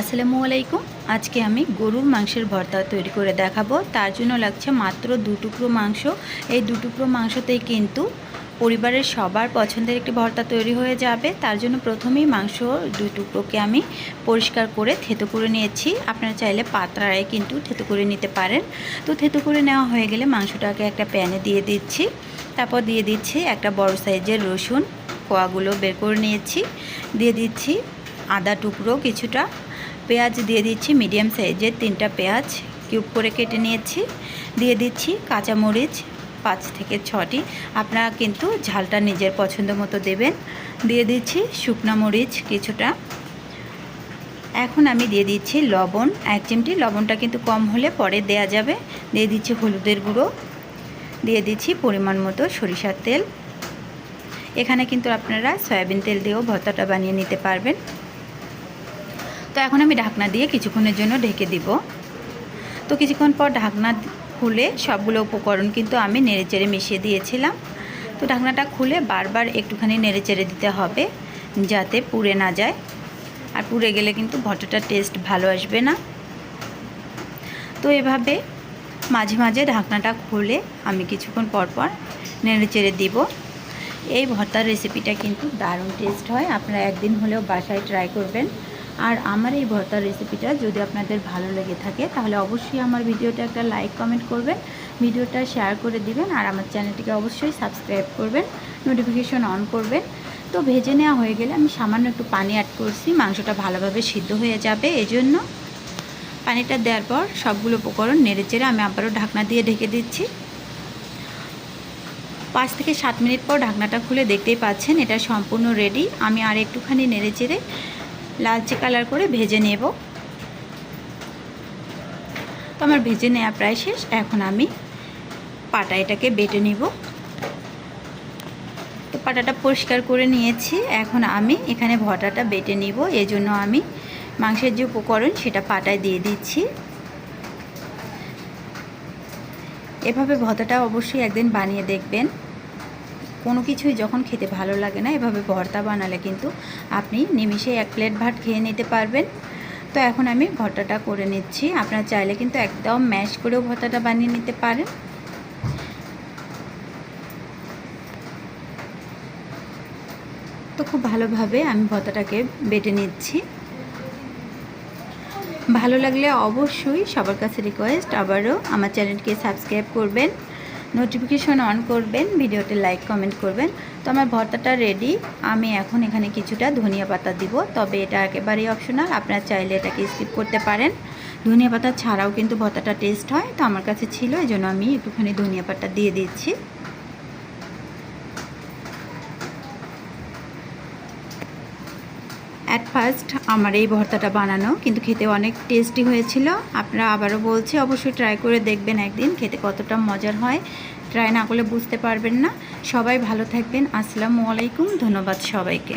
আসসালামু আলাইকুম। আজকে আমি গরুর মাংসের ভর্তা তৈরি করে দেখাবো। তার জন্য লাগছে মাত্র দু টুকরো মাংস। এই দু টুকরো মাংসতেই কিন্তু পরিবারের সবার পছন্দের একটি ভর্তা তৈরি হয়ে যাবে। তার জন্য প্রথমেই মাংস দুই টুকরোকে আমি পরিষ্কার করে থেতো করে নিয়েছি। আপনারা চাইলে পাত্রায় কিন্তু থেতো করে নিতে পারেন। তো থেতো করে নেওয়া হয়ে গেলে মাংসটাকে একটা প্যানে দিয়ে দিচ্ছি। তারপর দিয়ে দিচ্ছি একটা বড় সাইজের রসুন। কোয়াগুলো বের করে নিয়েছি। দিয়ে দিচ্ছি আদা টুকরো কিছুটা। পেঁয়াজ দিয়ে দিচ্ছি মিডিয়াম সাইজের তিনটা পেঁয়াজ কিউব করে কেটে নিয়েছি। দিয়ে দিচ্ছি কাঁচামরিচ পাঁচ থেকে ছটি। আপনারা কিন্তু ঝালটা নিজের পছন্দ মতো দেবেন। দিয়ে দিচ্ছি শুকনা মরিচ কিছুটা। এখন আমি দিয়ে দিচ্ছি লবণ। এক চিমটি লবণটা কিন্তু কম হলে পরে দেয়া যাবে। দিয়ে দিচ্ছি হলুদের গুঁড়ো। দিয়ে দিচ্ছি পরিমাণ মতো সরিষার তেল। এখানে কিন্তু আপনারা সয়াবিন তেল দিয়েও ভর্তাটা বানিয়ে নিতে পারবেন। তো এখন আমি ঢাকনা দিয়ে কিছুক্ষণের জন্য ঢেকে দিব। তো কিছুক্ষণ পর ঢাকনা খুলে সবগুলো উপকরণ কিন্তু আমি নেড়েচেড়ে মিশিয়ে দিয়েছিলাম। তো ঢাকনাটা খুলে বারবার একটুখানি নেড়েচেড়ে দিতে হবে যাতে পুড়ে না যায়। আর পুড়ে গেলে কিন্তু ভর্তাটার টেস্ট ভালো আসবে না। তো এভাবে মাঝে মাঝে ঢাকনাটা খুলে আমি কিছুক্ষণ পর পর নেড়ে চেড়ে দিব। এই ভর্তার রেসিপিটা কিন্তু দারুণ টেস্ট হয়। আপনারা একদিন হলেও বাসায় ট্রাই করবেন। আর আমার এই ভর্তার রেসিপিটা যদি আপনাদের ভালো লেগে থাকে, তাহলে অবশ্যই আমার ভিডিওটা একটা লাইক কমেন্ট করবেন, ভিডিওটা শেয়ার করে দিবেন, আর আমার চ্যানেলটিকে অবশ্যই সাবস্ক্রাইব করবেন নোটিফিকেশন অন করবেন। তো ভেজে নেওয়া হয়ে গেলে আমি সামান্য একটু পানি অ্যাড করছি, মাংসটা ভালোভাবে সিদ্ধ হয়ে যাবে, এজন্য পানিটা দেওয়ার পর সবগুলো উপকরণ নেড়ে চেড়ে আমি আবারও ঢাকনা দিয়ে ঢেকে দিচ্ছি। পাঁচ থেকে সাত মিনিট পর ঢাকনাটা খুলে দেখতেই পাচ্ছেন, এটা সম্পূর্ণ রেডি আমি আর একটুখানি নেড়ে চেড়ে লালচে কালার করে ভেজে নেব। তো আমার ভেজে নেওয়া প্রায় শেষ। এখন আমি পাটা এটাকে বেটে নেব। তো পাটাটা পরিষ্কার করে নিয়েছি। এখন আমি এখানে ভটাটা বেটে নিব। এজন্য আমি মাংসের যে উপকরণ সেটা পাটায় দিয়ে দিচ্ছি। এভাবে ভর্তাটা অবশ্যই একদিন বানিয়ে দেখবেন। কোনো কিছুই যখন খেতে ভালো লাগে না, এভাবে ভর্তা বানালে কিন্তু আপনি নিমিষে এক প্লেট ভাত খেয়ে নিতে পারবেন। তো এখন আমি ভর্তাটা করে নিচ্ছি। আপনারা চাইলে কিন্তু একদম ম্যাশ করেও ভর্তাটা বানিয়ে নিতে পারেন। তো খুব ভালোভাবে আমি ভর্তাটাকে বেটে নিচ্ছি। ভালো লাগলে অবশ্যই সবার কাছে রিকোয়েস্ট আবারও আমার চ্যানেলকে সাবস্ক্রাইব করবেন। নোটিফিকেশন অন করবেন, ভিডিওতে লাইক কমেন্ট করবেন। তো আমার ভর্তাটা রেডি আমি এখন এখানে কিছুটা ধনিয়া পাতা দিব। তবে এটা একেবারেই অপশনাল আপনারা চাইলে এটাকে স্কিপ করতে পারেন। ধনিয়া পাতা ছাড়াও কিন্তু ভর্তাটা টেস্ট হয়। তো আমার কাছে ছিল এই জন্য আমি একটুখানি ধনিয়া পাতা দিয়ে দিচ্ছি। অ্যাট ফার্স্ট আমার এই ভর্তাটা বানানো কিন্তু খেতে অনেক টেস্টি হয়েছিল। আপনারা আবারও বলছি, অবশ্যই ট্রাই করে দেখবেন একদিন, খেতে কতটা মজার হয়। ট্রাই না করলে বুঝতে পারবেন না। সবাই ভালো থাকবেন। আসসালামু আলাইকুম। ধন্যবাদ সবাইকে।